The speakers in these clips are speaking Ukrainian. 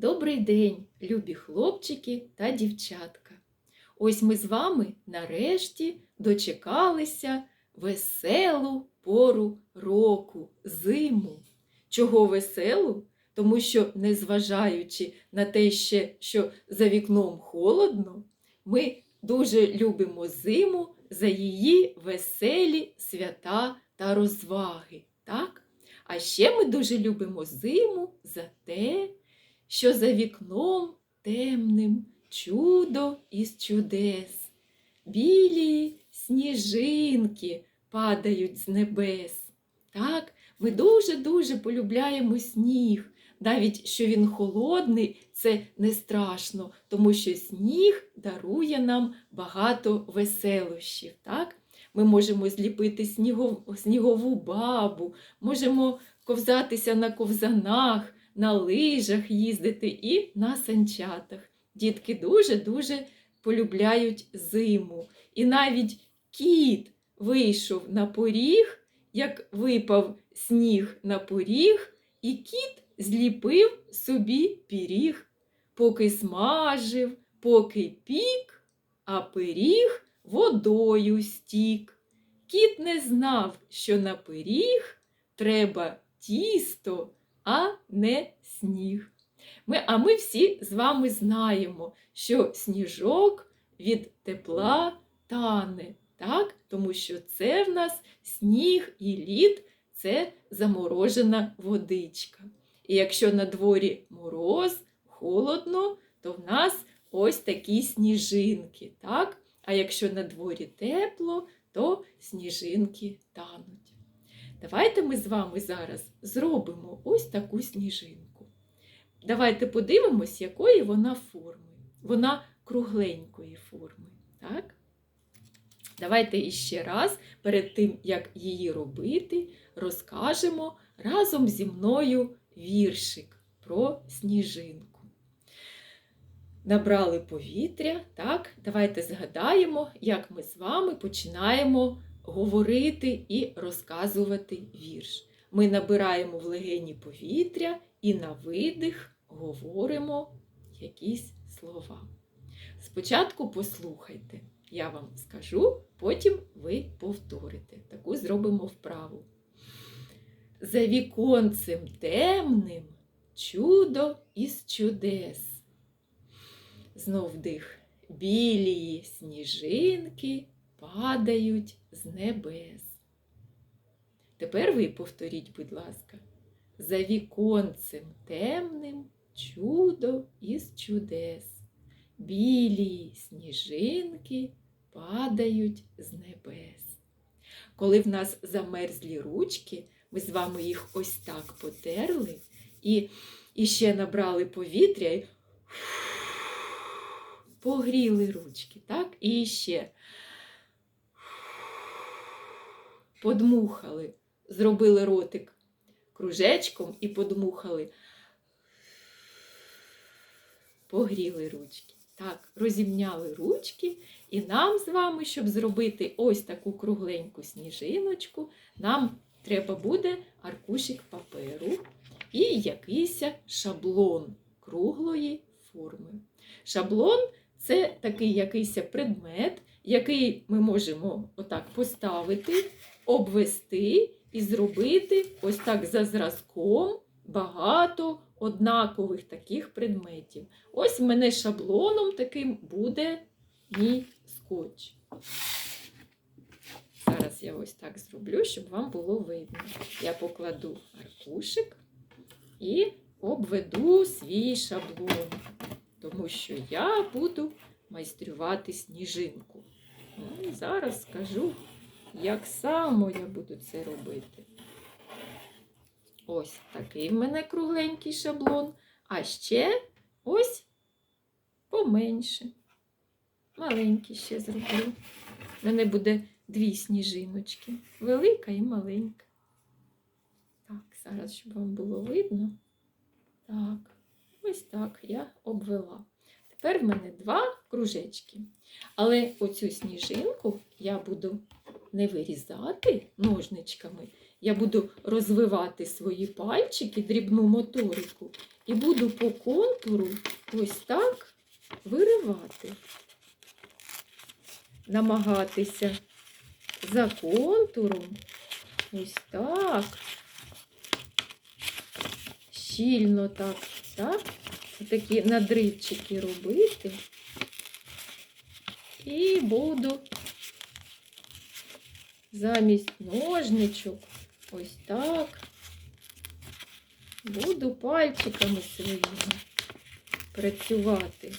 Добрий день, любі хлопчики та дівчатка. Ось ми з вами нарешті дочекалися веселу пору року, зиму. Чого веселу? Тому що, незважаючи на те, ще, що за вікном холодно, ми дуже любимо зиму за її веселі свята та розваги. Так? А ще ми дуже любимо зиму за те, що за вікном темним чудо із чудес. Білі сніжинки падають з небес. Так, ми дуже-дуже полюбляємо сніг. Навіть що він холодний, це не страшно, тому що сніг дарує нам багато веселощів. Так? Ми можемо зліпити снігов... снігову бабу, можемо ковзатися на ковзанах, на лижах їздити і на санчатах. Дітки дуже-дуже полюбляють зиму. І навіть кіт вийшов на поріг, як випав сніг на поріг, і кіт зліпив собі пиріг, поки смажив, поки пік, а пиріг водою стік. Кіт не знав, що на пиріг треба тісто, а не сніг. Ми, а ми всі з вами знаємо, що сніжок від тепла тане, так? тому що це в нас сніг і лід це заморожена водичка. І якщо на дворі мороз, холодно, то в нас ось такі сніжинки. так? А якщо на дворі тепло, то сніжинки тануть. Давайте ми з вами зараз зробимо ось таку сніжинку. Давайте подивимось, якої вона форми. Вона кругленької форми. Так? Давайте іще раз, перед тим, як її робити, розкажемо разом зі мною віршик про сніжинку. Набрали повітря, так? Давайте згадаємо, як ми з вами починаємо говорити і розказувати вірш. Ми набираємо в легені повітря і на видих говоримо якісь слова. Спочатку послухайте, я вам скажу, потім ви повторите. Таку зробимо вправу. За віконцем темним чудо із чудес. Знов дих. Білі сніжинки падають з небес. Тепер ви повторіть, будь ласка, за віконцем темним чудо із чудес. Білі сніжинки падають з небес. Коли в нас замерзлі ручки, ми з вами їх ось так потерли і, і ще набрали повітря і погріли ручки, так? І ще подмухали, зробили ротик кружечком і подмухали, погріли ручки. Так, розімняли ручки, і нам з вами, щоб зробити ось таку кругленьку сніжиночку, нам треба буде аркушик паперу і якийсь шаблон круглої форми. Шаблон це такий якийсь предмет, який ми можемо отак поставити, обвести і зробити ось так за зразком багато однакових таких предметів. Ось в мене шаблоном таким буде мій скотч. Зараз я ось так зроблю, щоб вам було видно. Я покладу аркушик і обведу свій шаблон, тому що я буду майструвати сніжинку. Ну, зараз скажу, як само я буду це робити. Ось такий в мене кругленький шаблон, а ще ось поменше. Маленький ще зроблю. У мене буде дві сніжиночки. Велика і маленька. Так, зараз, щоб вам було видно. Так, ось так я обвела. Тепер в мене два кружечки. Але оцю сніжинку я буду не вирізати ножничками. я буду розвивати свої пальчики, дрібну моторику, і буду по контуру ось так виривати. Намагатися за контуром ось так. Щільно так, так, такі надривчики робити. І буду замість ножничок ось так. Буду пальчиками своїми працювати.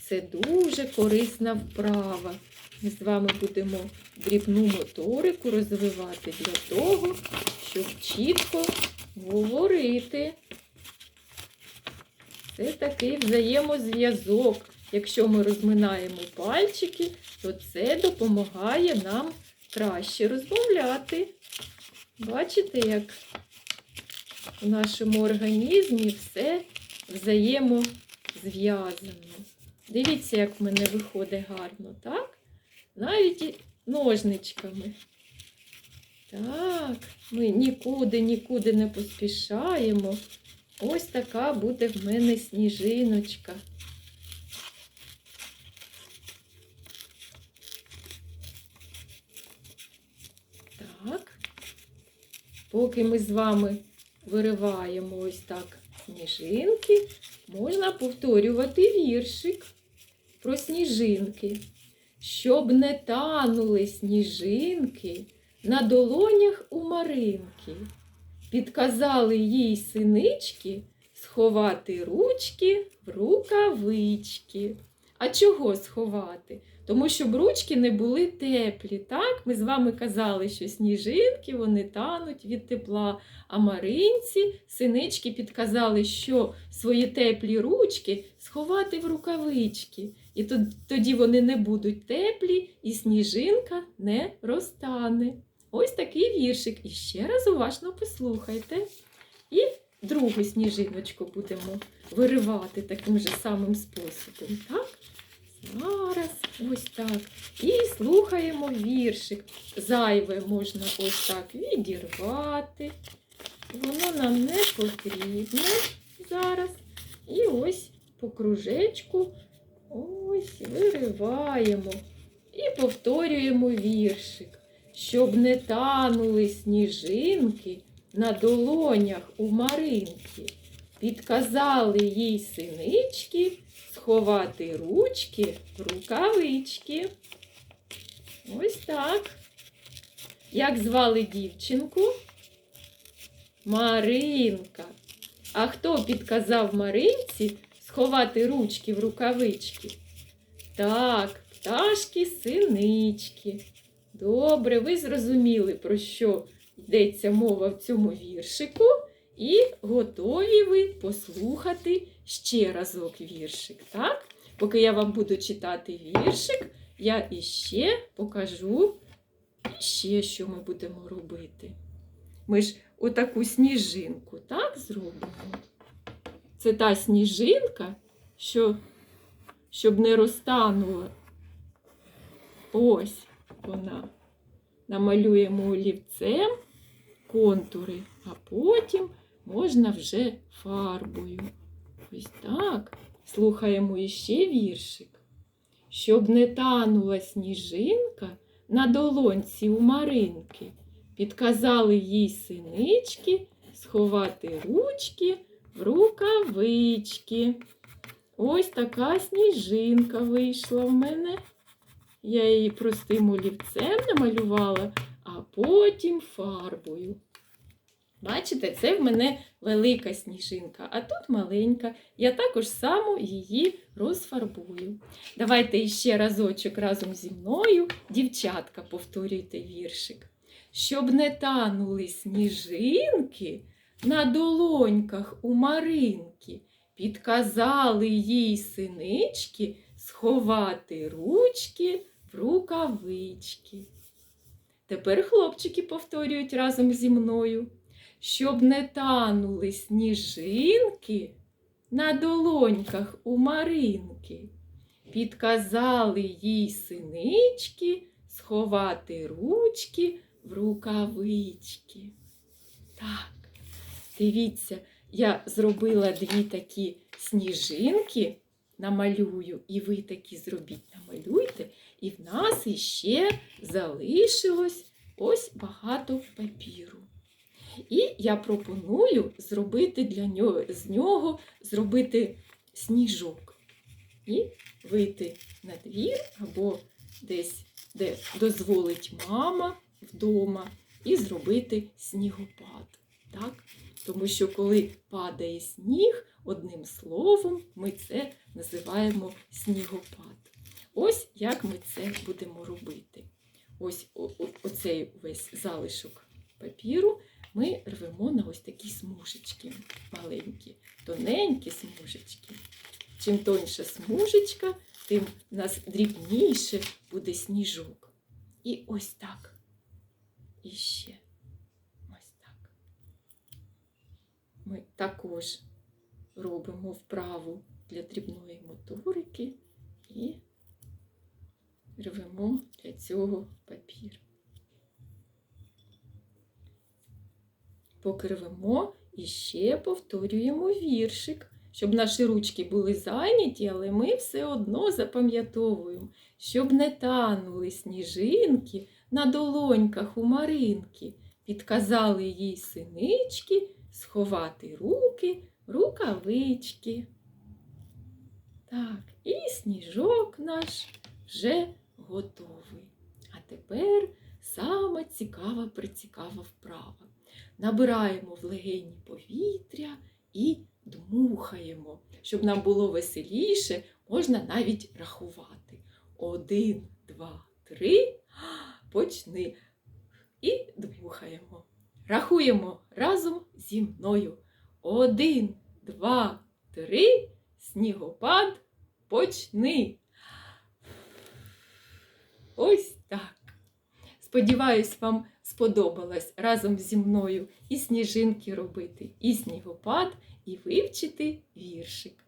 Це дуже корисна вправа. Ми з вами будемо дрібну моторику розвивати для того, щоб чітко говорити. Це такий взаємозв'язок. Якщо ми розминаємо пальчики, то це допомагає нам краще розмовляти. Бачите, як у нашому організмі все взаємозв'язано. Дивіться, як в мене виходить гарно, так? Навіть ножничками. Так, ми нікуди, нікуди не поспішаємо. Ось така буде в мене сніжиночка. Так. Поки ми з вами вириваємо ось так сніжинки, можна повторювати віршик про сніжинки. Щоб не танули сніжинки на долонях у Маринки. Підказали їй синички сховати ручки в рукавички. А чого сховати? Тому щоб ручки не були теплі. Так, ми з вами казали, що сніжинки вони тануть від тепла. А маринці синички підказали, що свої теплі ручки сховати в рукавички. І тоді вони не будуть теплі, і сніжинка не розтане. Ось такий віршик. І ще раз уважно послухайте. І другу сніжиночку будемо виривати таким же самим способом. Так? Зараз ось так. І слухаємо віршик. Зайве можна ось так відірвати. Воно нам не потрібне зараз. І ось по кружечку ось вириваємо. І повторюємо віршик. Щоб не танули сніжинки на долонях у Маринки. Підказали їй синички сховати ручки в рукавички. Ось так. Як звали дівчинку? Маринка. А хто підказав Маринці сховати ручки в рукавички? Так, пташки синички. Добре, ви зрозуміли, про що йдеться мова в цьому віршику, і готові ви послухати ще разок віршик. Так? Поки я вам буду читати віршик, я іще покажу іще, що ми будемо робити. Ми ж отаку сніжинку так зробимо. Це та сніжинка, що, щоб не розтанула. Ось вона. Намалюємо олівцем контури, а потім можна вже фарбою. Ось так. Слухаємо іще віршик. Щоб не танула сніжинка на долонці у Маринки, підказали їй синички сховати ручки в рукавички. Ось така сніжинка вийшла в мене. Я її простим олівцем намалювала, а потім фарбою. Бачите, це в мене велика сніжинка, а тут маленька. Я також само її розфарбую. Давайте іще разочок разом зі мною, дівчатка, повторюйте віршик. Щоб не танули сніжинки на долоньках у Маринки, підказали їй синички сховати ручки в рукавички. Тепер хлопчики повторюють разом зі мною щоб не танули сніжинки на долоньках у Маринки. Підказали їй синички сховати ручки в рукавички. Так, дивіться, я зробила дві такі сніжинки, намалюю, і ви такі зробіть, намалюйте. І в нас іще залишилось ось багато папіру. І я пропоную зробити для нього, з нього зробити сніжок. І вийти на двір або десь, де дозволить мама вдома, і зробити снігопад. Так? Тому що коли падає сніг, одним словом, ми це називаємо снігопад. Ось як ми це будемо робити. Ось о- о- оцей весь залишок папіру ми рвемо на ось такі смужечки маленькі, тоненькі смужечки. Чим тоньша смужечка, тим у нас дрібніше буде сніжок. І ось так. І ще ось так. Ми також робимо вправу для дрібної моторики і рвемо для цього папір. Поки рвемо і ще повторюємо віршик, щоб наші ручки були зайняті, але ми все одно запам'ятовуємо, щоб не танули сніжинки на долоньках у Маринки. Підказали їй синички сховати руки, рукавички. Так, і сніжок наш вже готовий. А тепер сама цікава прицікава вправа. Набираємо в легені повітря і дмухаємо. Щоб нам було веселіше, можна навіть рахувати. Один, два, три. Почни. І дмухаємо. Рахуємо разом зі мною. Один, два, три. Снігопад почни. Ось так. Сподіваюсь, вам сподобалось разом зі мною і сніжинки робити, і снігопад, і вивчити віршик.